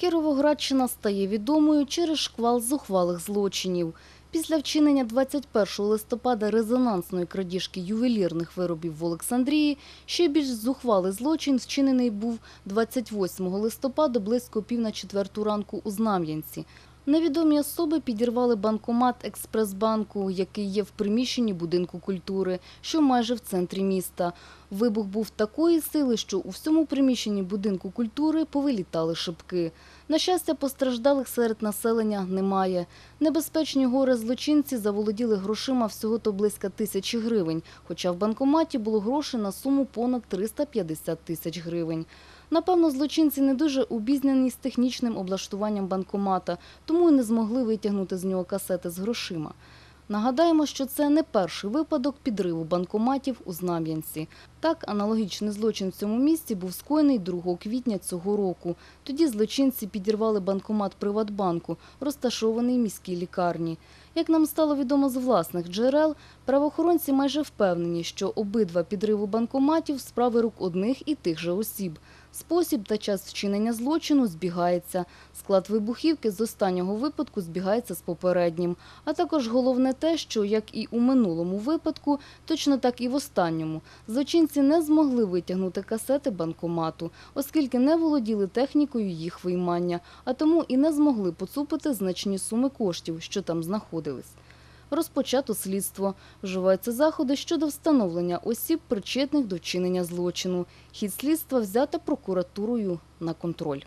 Кіровоградщина стає відомою через шквал зухвалих злочинів. Після вчинення 21 листопада резонансної крадіжки ювелірних виробів в Олександрії ще більш зухвалий злочин вчинений був 28 листопада близько пів на четверту ранку у Знам'янці. Невідомі особи підірвали банкомат експресбанку, який є в приміщенні будинку культури, що майже в центрі міста. Вибух був такої сили, що у всьому приміщенні будинку культури повилітали шибки. На щастя, постраждалих серед населення немає. Небезпечні горе злочинці заволоділи грошима всього-то близько тисячі гривень, хоча в банкоматі було грошей на суму понад 350 тисяч гривень. Напевно, злочинці не дуже обізнані з технічним облаштуванням банкомата, тому і не змогли витягнути з нього касети з грошима. Нагадаємо, що це не перший випадок підриву банкоматів у Знам'янці. Так, аналогічний злочин в цьому місті був скоєний 2 квітня цього року. Тоді злочинці підірвали банкомат Приватбанку, розташований в міській лікарні. Як нам стало відомо з власних джерел, правоохоронці майже впевнені, що обидва підриви банкоматів – справи рук одних і тих же осіб. Спосіб та час вчинення злочину збігається. Склад вибухівки з останнього випадку збігається з попереднім. А також головне те, що, як і у минулому випадку, точно так і в останньому, злочинці не змогли витягнути касети банкомату, оскільки не володіли технікою їх виймання, а тому і не змогли поцупити значні суми коштів, що там знаходились. Розпочато слідство. Вживаються заходи щодо встановлення осіб, причетних до вчинення злочину. Хід слідства взято прокуратурою на контроль.